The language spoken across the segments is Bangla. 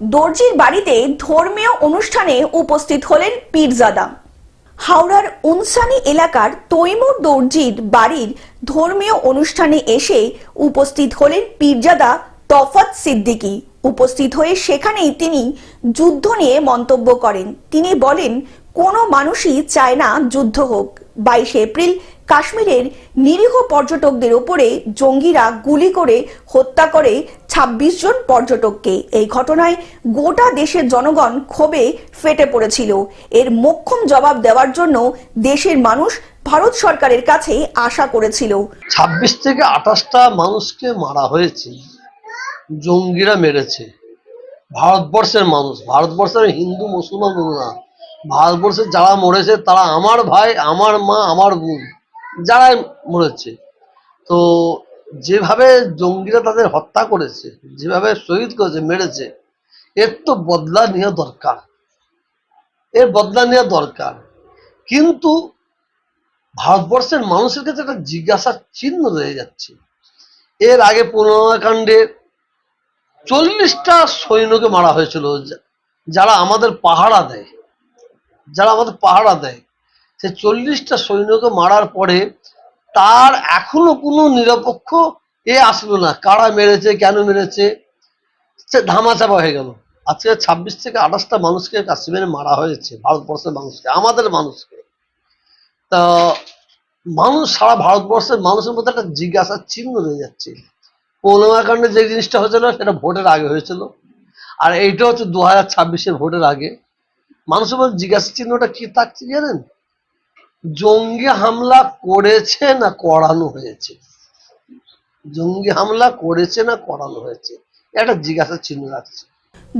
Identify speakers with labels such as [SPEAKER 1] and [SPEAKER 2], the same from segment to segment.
[SPEAKER 1] দর্জির বাড়িতে ধর্মীয় অনুষ্ঠানে উপস্থিত হলেন পীরজাদা। হাওড়ার উনসানি এলাকার তৈমুর দর্জির বাড়ির ধর্মীয় অনুষ্ঠানে এসে উপস্থিত হলেন পীরজাদা তফাত সিদ্দিকী। উপস্থিত হয়ে সেখানেই তিনি যুদ্ধ নিয়ে মন্তব্য করেন। তিনি বলেন, কোনো মানুষই চায় না যুদ্ধ হোক। বাইশে এপ্রিল কাশ্মীরের নিরীহ পর্যটকদের ওপরে জঙ্গিরা গুলি করে হত্যা করে ২৬ জন পর্যটককে। এই ঘটনায় গোটা দেশের জনগণ ক্ষোভে ফেটে পড়েছিল। এর মোক্ষম জবাব দেওয়ার জন্য দেশের মানুষ ভারত সরকারের কাছে আশা করেছিল।
[SPEAKER 2] ছাব্বিশ থেকে আঠাশটা মানুষকে মারা হয়েছে, জঙ্গিরা মেরেছে। ভারতবর্ষের মানুষ, ভারতবর্ষের হিন্দু, মুসলমান বলব না ভারতবর্ষে যারা মরেছে তারা আমার ভাই, আমার মা, আমার বোন। যারা মরেছে। তো যেভাবে জঙ্গিরা তাদের হত্যা করেছে, যেভাবে শহীদ করেছে, মেরেছে, এর তো বদলা নেওয়া দরকার। এর বদলা নেওয়া দরকার। কিন্তু ভারতবর্ষের মানুষের কাছে একটা জিজ্ঞাসার চিহ্ন রয়ে যাচ্ছে। এর আগে পুলওয়ামা কাণ্ডে চল্লিশটা সৈন্যকে মারা হয়েছিল যারা আমাদের পাহারা দেয়, যারা আমাদের পাহারা দেয় সে চল্লিশটা সৈন্যকে মারার পরে তার এখনও কোনো নিরপেক্ষ এ আসলো না। কারা মেরেছে, কেন মেরেছে, সে ধামাচাপা হয়ে গেল। আজকে ছাব্বিশ থেকে আঠাশটা মানুষকে কাশ্মীরে মারা হয়েছে, ভারতবর্ষের মানুষকে, আমাদের মানুষকে। তা মানুষ, সারা ভারতবর্ষের মানুষের মধ্যে একটা জিজ্ঞাসার চিহ্ন রয়ে যাচ্ছে। কাণ্ডে যে জিনিসটা হয়েছিল, সেটা ভোটের আগে হয়েছিল। আর এইটা হচ্ছে দু হাজার ছাব্বিশের ভোটের আগে। মানুষের মধ্যে জিজ্ঞাসা চিহ্নটা কি থাকছে জানেন? জঙ্গি হামলা করেছে না করানো হয়েছে? জঙ্গি হামলা করেছে না করানো হয়েছে? একটা জিজ্ঞাসা চিহ্ন রাখছে।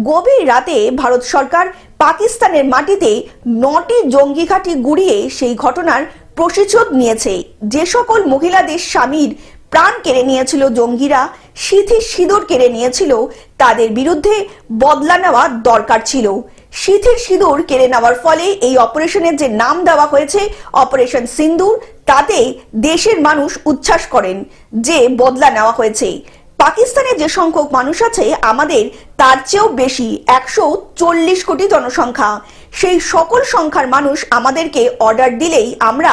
[SPEAKER 1] গভীর রাতে ভারত সরকার পাকিস্তানের মাটিতে নটি জঙ্গি ঘাঁটি গুড়িয়ে সেই ঘটনার প্রতিশোধ নিয়েছে। যে সকল মহিলাদের স্বামীর প্রাণ কেড়ে নিয়েছিল জঙ্গিরা, সিথি সিঁদুর কেড়ে নিয়েছিল, তাদের বিরুদ্ধে বদলা নেওয়া দরকার ছিল। সিথির সিঁদুর কেড়ে নেওয়ার ফলে এই অপারেশনের যে নাম দেওয়া হয়েছে, অপারেশন সিন্দুর তাতে দেশের মানুষ উচ্ছ্বাস করেন যে বদলা নেওয়া হয়েছে। পাকিস্তানে যে সংখ্যক মানুষ আছে, আমাদের তার চেয়েও বেশি একশো চল্লিশ কোটি জনসংখ্যা। সেই সকল সংখ্যার মানুষ আমাদেরকে অর্ডার দিলেই আমরা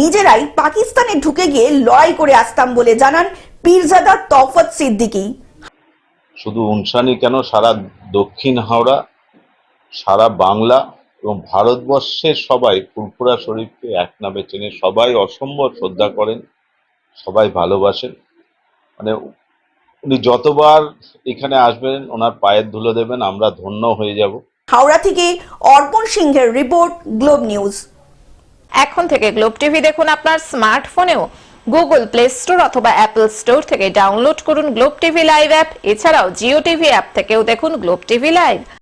[SPEAKER 1] নিজেরাই পাকিস্তানে ঢুকে গিয়ে লড়াই করে আসতাম বলে জানান পীরজাদা তফত সিদ্দিকী।
[SPEAKER 3] শুধু উনসানি কেন, সারা দক্ষিণ হাওড়া সারা বাংলা এবং ভারতবর্ষের সবাই ফুরফুরা শরীফকে এক নামে চেনে। সবাই অসম্ভব শ্রদ্ধা করেন সবাই ভালোবাসেন। মানে উনি যতবার এখানে আসবেন ওনার পায়ের ধুলো দেবেন আমরা ধন্য হয়ে যাব।
[SPEAKER 1] হাওড়া থেকে অর্পণ সিংহের রিপোর্ট গ্লোব নিউজ।
[SPEAKER 4] এখন থেকে গ্লোব টিভি দেখুন আপনার স্মার্টফোনেও। গুগল প্লে স্টোর অথবা অ্যাপল স্টোর থেকে ডাউনলোড করুন গ্লোব টিভি লাইভ অ্যাপ। এছাড়াও জিও টিভি অ্যাপ থেকেও দেখুন গ্লোব টিভি লাইভ।